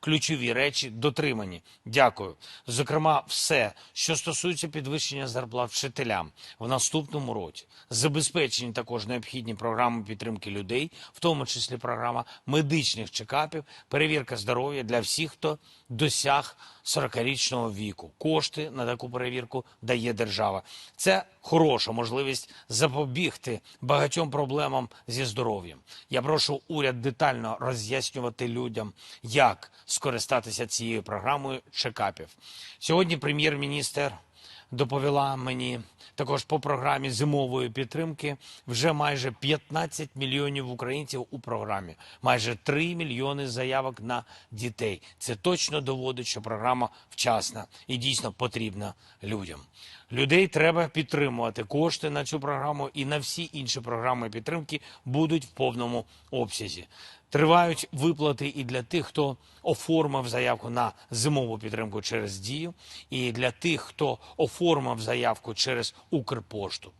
ключові речі дотримані. Дякую. Зокрема, все, що стосується підвищення зарплат вчителям в наступному році, забезпечені також необхідні програми підтримки людей, в тому числі програма медичних чекапів, перевірка здоров'я для всіх, хто досяг 40-річного віку. Кошти на таку перевірку дає держава. Це хороша можливість запобігти багатьом проблемам зі здоров'ям. Я прошу уряд детально роз'яснювати людям, як скористатися цією програмою чекапів. Сьогодні прем'єр-міністр доповіла мені також по програмі зимової підтримки вже майже 15 мільйонів українців у програмі, майже 3 мільйони заявок на дітей. Це точно доводить, що програма вчасна і дійсно потрібна людям. Людей треба підтримувати. Кошти на цю програму і на всі інші програми підтримки будуть в повному обсязі. Тривають виплати і для тих, хто оформив заявку на зимову підтримку через дію, і для тих, хто оформив заявку через Укрпошту.